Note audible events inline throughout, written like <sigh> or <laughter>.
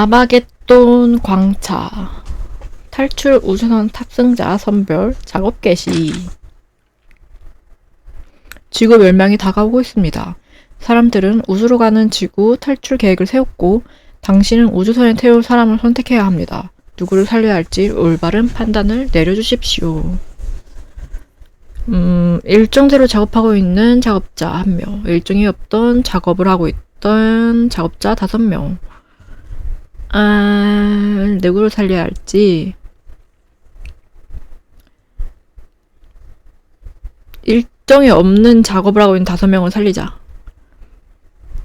아마겟돈 광차 탈출 우주선 탑승자 선별 작업 개시 지구 멸망이 다가오고 있습니다. 사람들은 우주로 가는 지구 탈출 계획을 세웠고 당신은 우주선에 태울 사람을 선택해야 합니다. 누구를 살려야 할지 올바른 판단을 내려주십시오. 음, 일정대로 작업하고 있는 작업자 1명, 일정이 없던 작업을 하고 있던 작업자 5명. 아, 누구를 살려야 할지. 일정이 없는 작업을 하고 있는 다섯 명을 살리자.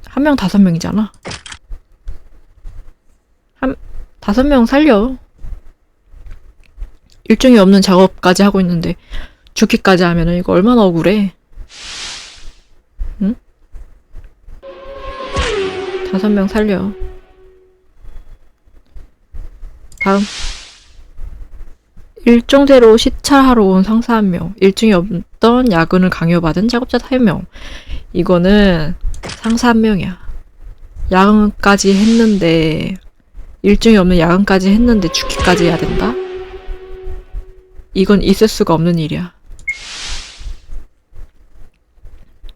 한 명 다섯 명이잖아. 한, 다섯 명 살려. 일정이 없는 작업까지 하고 있는데, 죽기까지 하면은 이거 얼마나 억울해. 응? 다섯 명 살려. 다음. 일정대로 시찰하러 온 상사 한 명, 일정이 없던 야근을 강요받은 작업자 3명. 이거는 상사 한 명이야. 야근까지 했는데, 일정이 없는 야근까지 했는데 죽기까지 해야 된다? 이건 있을 수가 없는 일이야.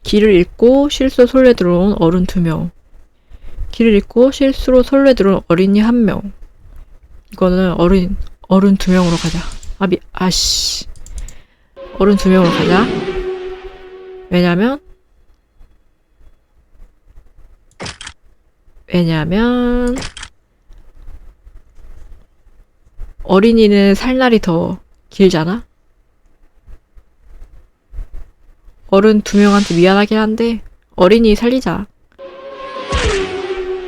길을 잃고 실수 솔레 들어온 어른 2명. 길을 잃고 실수로 솔레 들어온 어린이 1명. 이거는 어른, 어른 2명으로 가자. 아, 미, 아씨. 어른 2명으로 가자. 왜냐면, 왜냐면, 어린이는 살 날이 더 길잖아? 어른 두 명한테 미안하긴 한데, 어린이 살리자.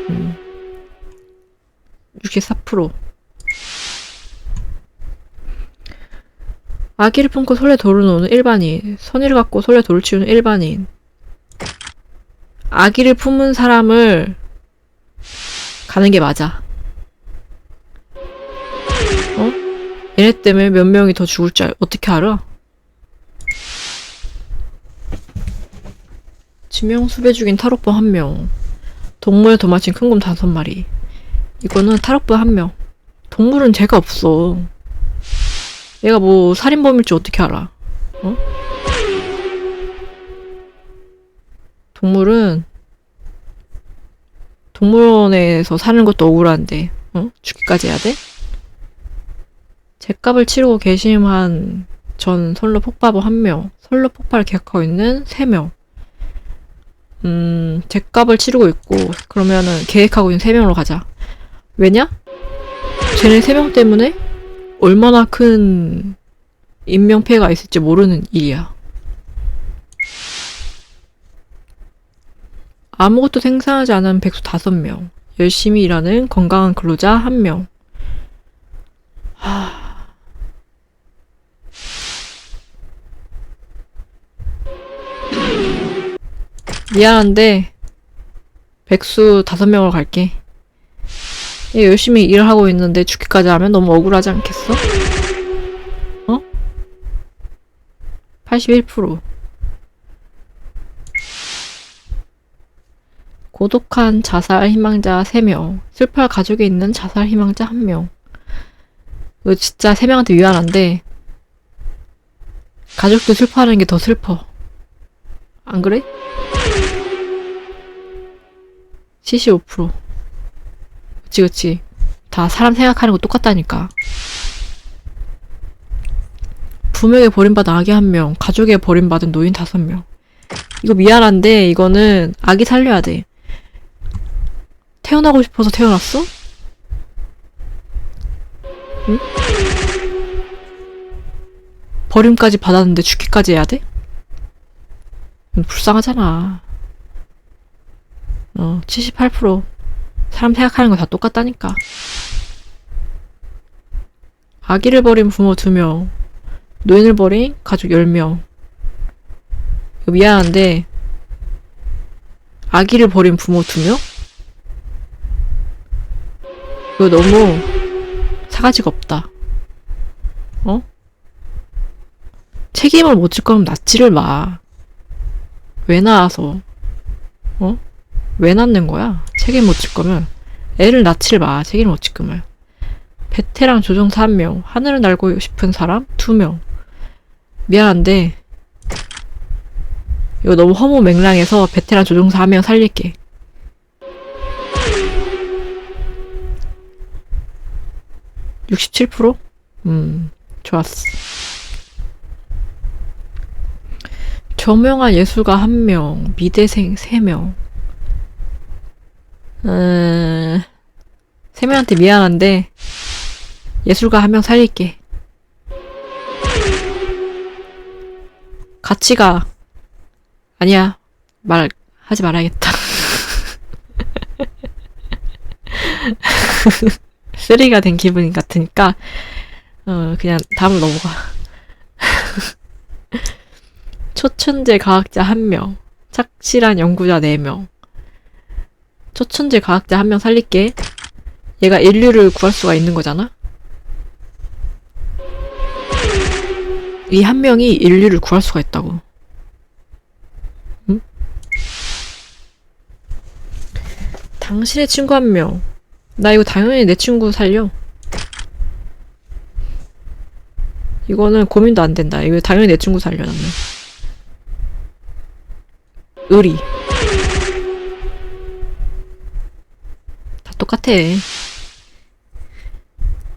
음. 64%. 아기를 품고 솔레 돌을 놓는 일반인, 선의를 갖고 솔레 돌을 치우는 일반인. 아기를 품은 사람을 가는 게 맞아. 어? 얘네 때문에 몇 명이 더 죽을 줄 알- 어떻게 알아? 지명 수배 중인 탈옥범 한 명. 동물에 도마친 큰곰 다섯 마리. 이거는 탈옥범 한 명. 동물은 죄가 없어. 얘가 뭐 살인범일지 어떻게 알아? 어? 동물은 동물원에서 사는 것도 억울한데, 어? 죽기까지 해야 돼? 죗값을 치르고 개심한 전 선로 폭발범 한 명, 선로 폭발을 계획하고 있는 세 명. 음, 죗값을 치르고 있고, 그러면은 계획하고 있는 세 명으로 가자. 왜냐? 쟤네 세명 때문에 얼마나 큰 인명피해가 있을지 모르는 일이야. 아무것도 생산하지 않은 백수 다섯 명, 열심히 일하는 건강한 근로자 한 명. 하... 미안한데 백수 다섯 명으로 갈게. 얘 열심히 일을 하고 있는데 죽기까지 하면 너무 억울하지 않겠어? 어? 81% 고독한 자살 희망자 3명 슬퍼할 가족이 있는 자살 희망자 1명 이거 진짜 3명한테 미안한데 가족도 슬퍼하는 게 더 슬퍼 안 그래? 75% 그치 그치 다 사람 생각하는 거 똑같다니까 부모에게 버림받은 아기 한 명, 가족에 버림받은 노인 다섯 명. 이거 미안한데 이거는 아기 살려야 돼. 태어나고 싶어서 태어났어? 응? 버림까지 받았는데 죽기까지 해야 돼? 불쌍하잖아. 어, 78%. 사람 생각하는 거 다 똑같다니까. 아기를 버린 부모 2명, 노인을 버린 가족 10명. 이거 미안한데, 아기를 버린 부모 2명? 이거 너무 사가지가 없다. 어? 책임을 못 질 거면 낳지를 마. 왜 낳아서? 어? 왜 낳는 거야? 책임 못 질 거면 애를 낳질 마. 책임을 어찌끔을. 베테랑 조종사 한 명. 하늘을 날고 싶은 사람 두 명. 미안한데 이거 너무 허무 맹랑해서 베테랑 조종사 한 명 살릴게. (67%) 음 좋았어. 저명한 예술가 한 명, 미대생 세 명. 음, 세 명한테 미안한데 예술가 한 명 살릴게. 같이 가. 아니야. 말 하지 말아야겠다. <laughs> 쓰리가 된 기분 같으니까 어 그냥 다음으로 넘어가. <laughs> 초천재 과학자 한 명, 착실한 연구자 네 명. 초천재 과학자 한 명 살릴게. 얘가 인류를 구할 수가 있는 거잖아? 이 한 명이 인류를 구할 수가 있다고. 응? 당신의 친구 한 명. 나 이거 당연히 내 친구 살려. 이거는 고민도 안 된다. 이거 당연히 내 친구 살려, 나는. 의리. 똑같아.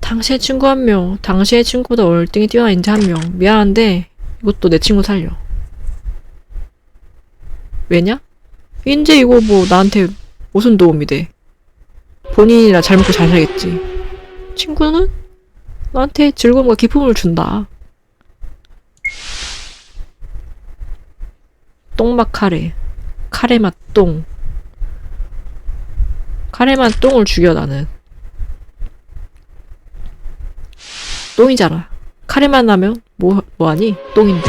당신의 친구 한 명, 당신의 친구보다 월등히 뛰어난 인재 한 명. 미안한데, 이것도 내 친구 살려. 왜냐? 인재 이거 뭐 나한테 무슨 도움이 돼? 본인이나 잘 먹고 잘 살겠지. 친구는 나한테 즐거움과 기쁨을 준다. 똥맛 카레. 카레 맛 똥. 카레 맛 똥을 죽여 나는. 똥이잖아. 카레만 나면 뭐 뭐하니? 똥인데.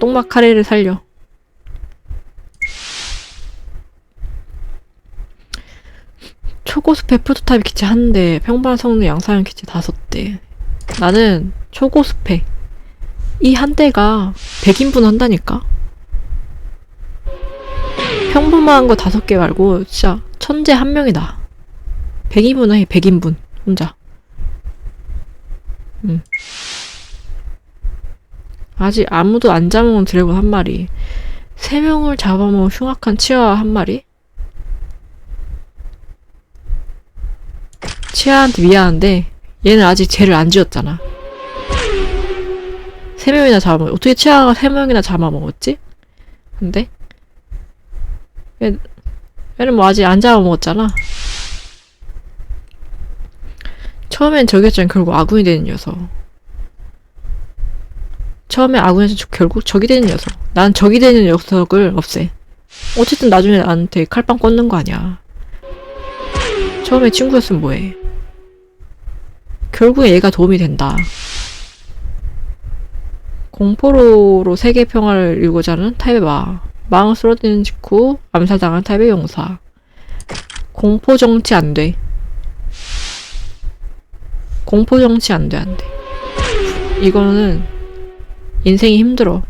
똥맛 카레를 살려. 초고수 페 프로토타입 기체 한 대, 평범한 성능 양산형 기체 다섯 대. 나는 초고수페. 이 한 대가 100인분 한다니까? 평범한 거 다섯 개 말고 진짜 천재 한 명이다. 100인분 해, 100인분. 혼자. 응. 아직 아무도 안 잡아먹은 드래곤 한 마리. 세 명을 잡아먹은 흉악한 치아와 한 마리? 치아한테 미안한데 얘는 아직 죄를 안 지었잖아. 세 명이나 잡아먹 어떻게 치아가 세 명이나 잡아먹었지? 근데 얘, 얘는 뭐 아직 안 잡아먹었잖아. 처음엔 저기였잖아 결국 아군이 되는 녀석. 처음에 아군에서 결국 적이 되는 녀석. 난 적이 되는 녀석을 없애. 어쨌든 나중에 나한테 칼빵 꽂는 거 아니야. 처음에 친구였으면 뭐해. 결국에 얘가 도움이 된다. 공포로로 세계 평화를 이루고자 하는 마. 마음을 쓰러지는 직후 암살당한 타입의 용사. 공포 정치 안 돼. 공포 정치 안 돼, 안 돼. 이거는 인생이 힘들어.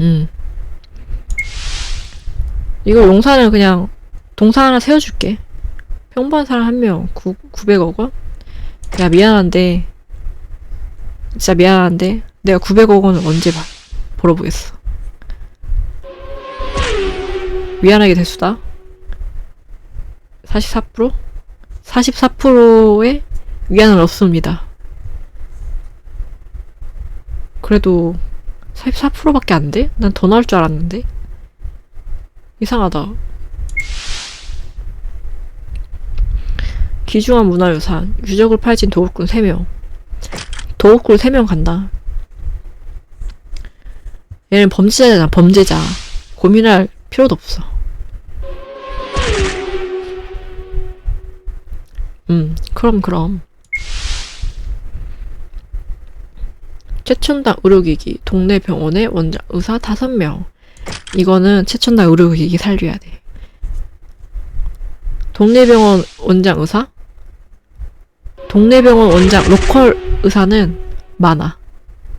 음. 이거 용사는 그냥 동상 하나 세워줄게. 평범한 사람 한 명, 900억 원? 야, 미안한데. 진짜 미안한데. 내가 900억 원을 언제 봐, 벌어보겠어. 미안하게 대수다. 44%? 44%의 위안은 없습니다. 그래도 44%밖에 안 돼? 난 더 나올 줄 알았는데. 이상하다. 귀중한 문화유산, 유적을 파헤친 도둑꾼 3명. 도둑꾼 3명 간다. 얘는 범죄자잖아, 범죄자. 고민할 필요도 없어. 음, 그럼, 그럼. 최첨단 의료기기, 동네 병원의 원장, 의사 5명. 이거는 최첨단 의료기기 살려야 돼. 동네 병원 원장 의사? 동네 병원 원장 로컬 의사는 많아.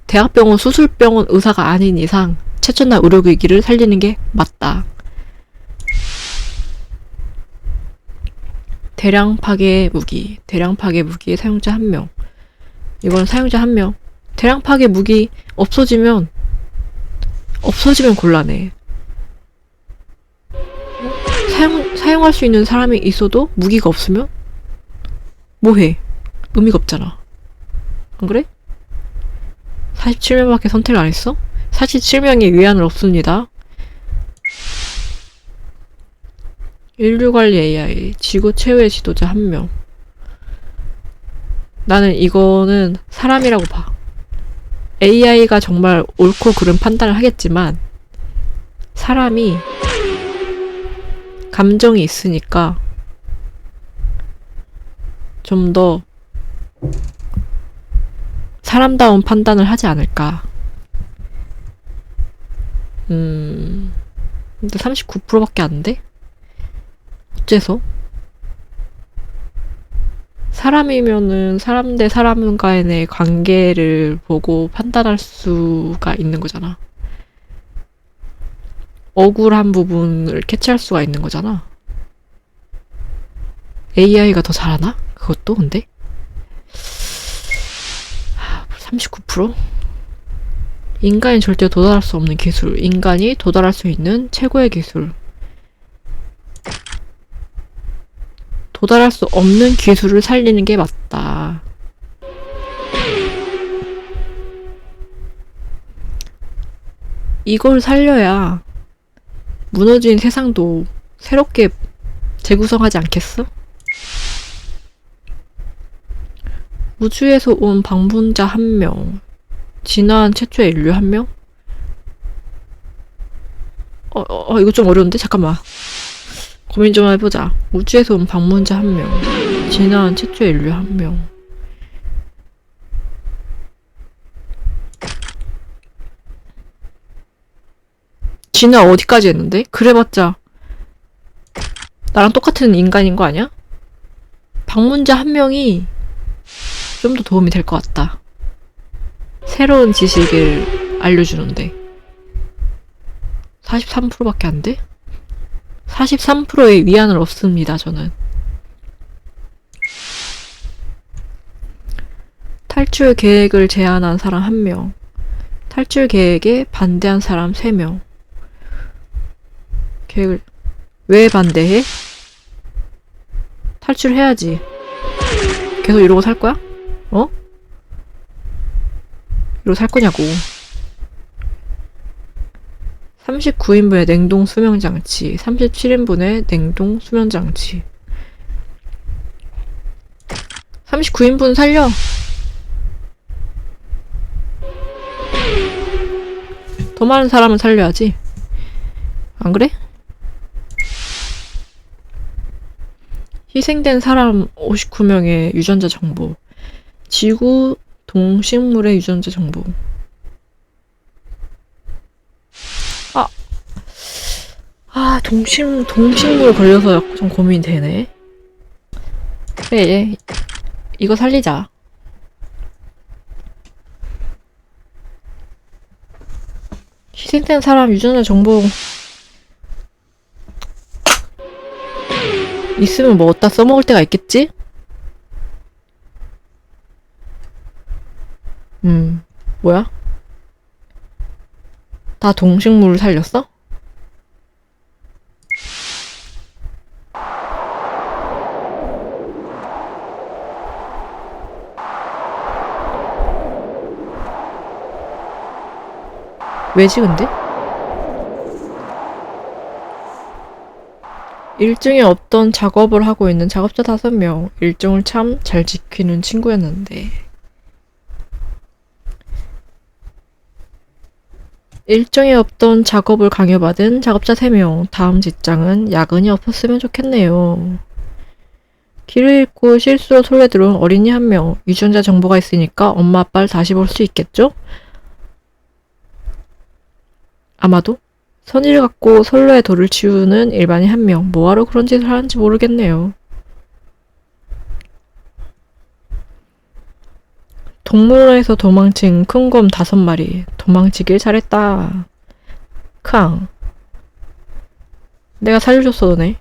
대학병원 수술병원 의사가 아닌 이상 최첨단 의료기기를 살리는 게 맞다. 대량 파괴 무기, 대량 파괴 무기의 사용자 한 명. 이건 사용자 한 명. 대량 파괴 무기 없어지면 없어지면 곤란해. 사용 사용할 수 있는 사람이 있어도 무기가 없으면 뭐해? 의미가 없잖아. 안 그래? 47명밖에 선택을 안 했어? 47명의 위안은 없습니다. 인류 관리 AI, 지구 최후의 지도자 한 명. 나는 이거는 사람이라고 봐. AI가 정말 옳고 그른 판단을 하겠지만, 사람이 감정이 있으니까 좀 더 사람다운 판단을 하지 않을까. 음, 근데 39%밖에 안 돼? 어째서? 사람이면은 사람 대 사람 간의 관계를 보고 판단할 수가 있는 거잖아. 억울한 부분을 캐치할 수가 있는 거잖아. AI가 더 잘하나? 그것도 근데? 39%? 인간이 절대 도달할 수 없는 기술. 인간이 도달할 수 있는 최고의 기술. 도달할 수 없는 기술을 살리는 게 맞다. 이걸 살려야 무너진 세상도 새롭게 재구성하지 않겠어? 우주에서 온 방문자 한 명, 진화한 최초의 인류 한 명? 어, 어, 어, 이거 좀 어려운데? 잠깐만. 고민 좀 해보자. 우주에서 온 방문자 한 명, 진화한 최초의 인류 한 명. 진화 어디까지 했는데? 그래봤자 나랑 똑같은 인간인 거 아니야? 방문자 한 명이 좀 더 도움이 될 것 같다. 새로운 지식을 알려주는데 43%밖에 안 돼? 43%의 위안을 얻습니다, 저는. 탈출 계획을 제안한 사람 1명. 탈출 계획에 반대한 사람 3명. 계획을, 왜 반대해? 탈출해야지. 계속 이러고 살 거야? 어? 살 거냐고. 39인분의 냉동 수명 장치, 37인분의 냉동 수면 장치. 39인분 살려. 더 많은 사람을 살려야지. 안 그래? 희생된 사람 59명의 유전자 정보. 지구 동식물의 유전자 정보. 아, 동식, 동식물 걸려서 좀 고민이 되네. 그래, 이거 살리자. 희생된 사람 유전자 정보 있으면 뭐 어디다 써먹을 때가 있겠지? 음, 뭐야? 다 동식물을 살렸어? 왜지 근데? 일정에 없던 작업을 하고 있는 작업자 다섯 명 일정을 참 잘 지키는 친구였는데 일정에 없던 작업을 강요받은 작업자 3명 다음 직장은 야근이 없었으면 좋겠네요. 길을 잃고 실수로 솔에 들어온 어린이 한 명 유전자 정보가 있으니까 엄마 아빠를 다시 볼 수 있겠죠? 아마도 선의를 갖고 선로의 돌을 치우는 일반인 한 명. 뭐하러 그런 짓을 하는지 모르겠네요. 동물원에서 도망친 큰 곰 다섯 마리. 도망치길 잘했다. 크앙. 내가 살려줬어, 너네.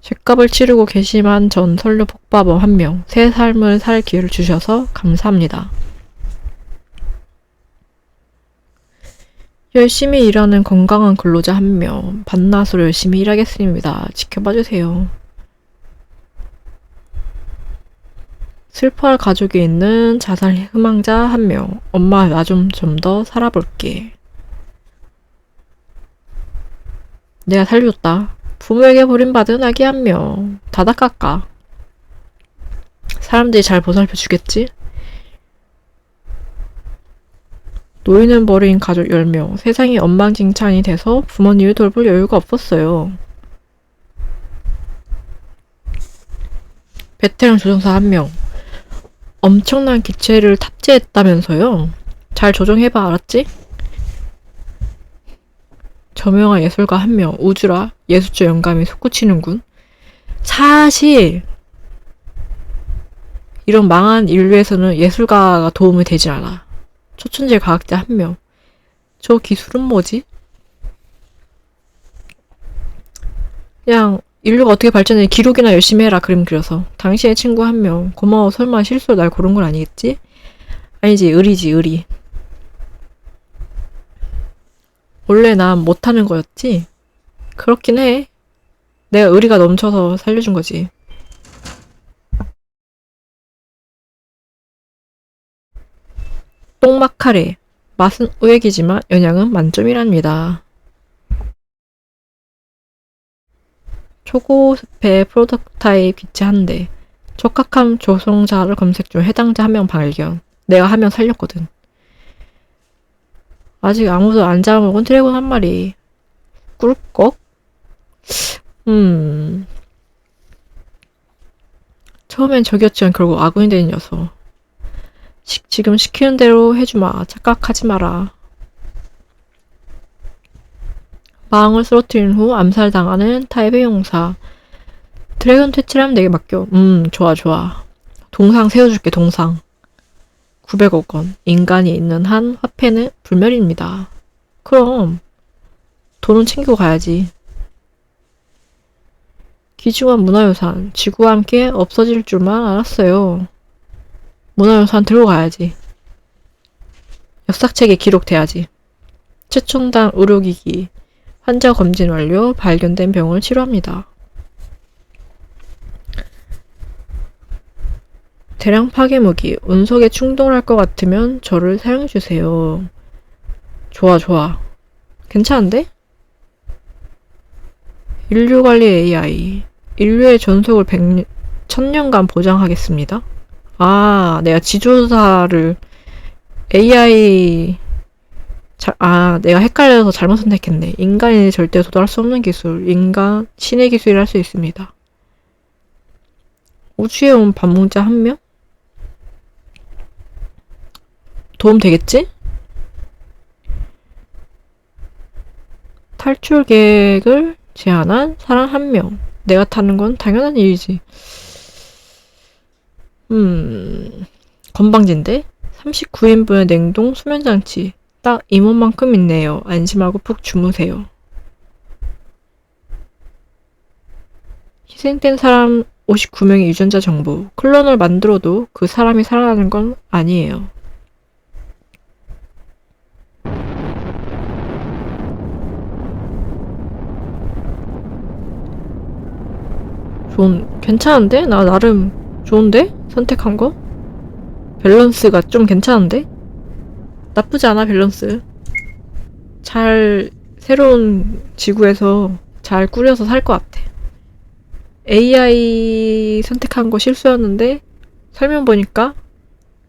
죗값을 치르고 계시만 전 선료 폭파범 한 명, 새 삶을 살 기회를 주셔서 감사합니다. 열심히 일하는 건강한 근로자 한 명, 반나수로 열심히 일하겠습니다. 지켜봐 주세요. 슬퍼할 가족이 있는 자살 희망자 한 명, 엄마 나 좀 좀 더 살아볼게. 내가 살려줬다. 부모에게 버림받은 아기 한 명. 다다 깎아. 사람들이 잘 보살펴 주겠지? 노인은 버린 가족 10명. 세상이 엉망진창이 돼서 부모님을 돌볼 여유가 없었어요. 베테랑 조종사 한 명. 엄청난 기체를 탑재했다면서요? 잘 조종해봐, 알았지? 저명한 예술가 한 명, 우주라, 예술적 영감이 솟구치는군. 사실, 이런 망한 인류에서는 예술가가 도움이 되지 않아. 초천재 과학자 한 명. 저 기술은 뭐지? 그냥 인류가 어떻게 발전해? 기록이나 열심히 해라. 그림 그려서. 당신의 친구 한 명. 고마워. 설마 실수로 날 고른 건 아니겠지? 아니지. 의리지. 의리. 원래 난 못하는 거였지? 그렇긴 해. 내가 의리가 넘쳐서 살려준 거지. 똥막 카레. 맛은 우액이지만 영양은 만점이랍니다 초고스펙 프로토타입 기체 한 대. 촉각함 조성자를 검색 중 해당자 한 명 발견. 내가 한 명 살렸거든. 아직 아무도 안 잡아먹은 드래곤 한 마리. 꿀꺽? 음. 처음엔 적이었지만 결국 아군이 된 녀석. 시, 지금 시키는 대로 해주마. 착각하지 마라. 마왕을 쓰러뜨린 후 암살당하는 타입의 용사. 드래곤 퇴치라면 내게 맡겨. 음, 좋아, 좋아. 동상 세워줄게, 동상. 900억 원. 인간이 있는 한 화폐는 불멸입니다. 그럼, 돈은 챙기고 가야지. 귀중한 문화유산. 지구와 함께 없어질 줄만 알았어요. 문화유산 들고 가야지. 역사책에 기록돼야지. 최첨단 의료기기. 환자 검진 완료, 발견된 병을 치료합니다. 대량 파괴 무기, 운석에 충돌할 것 같으면 저를 사용해주세요. 좋아, 좋아. 괜찮은데? 인류 관리 AI. 인류의 전속을 100, 1000년간 보장하겠습니다. 아, 내가 지조사를 AI 자, 아, 내가 헷갈려서 잘못 선택했네. 인간이 절대 도달할 수 없는 기술. 인간, 신의 기술이라 할 수 있습니다. 우주에 온 반문자 한 명? 도움 되겠지? 탈출 계획을 제안한 사람 한 명. 내가 타는 건 당연한 일이지. 음, 건방진데? 39인분의 냉동 수면장치. 딱 이몸만큼 있네요. 안심하고 푹 주무세요. 희생된 사람 59명의 유전자 정보. 클론을 만들어도 그 사람이 살아나는 건 아니에요. 좋은, 괜찮은데? 나 나름 좋은데? 선택한 거? 밸런스가 좀 괜찮은데? 나쁘지 않아, 밸런스. 잘, 새로운 지구에서 잘 꾸려서 살 것 같아. AI 선택한 거 실수였는데, 설명 보니까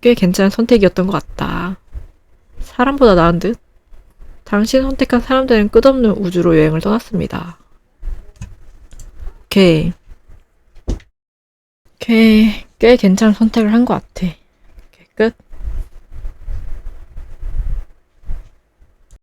꽤 괜찮은 선택이었던 것 같다. 사람보다 나은 듯? 당신 선택한 사람들은 끝없는 우주로 여행을 떠났습니다. 오케이. 오케이. 꽤 괜찮은 선택을 한 것 같아.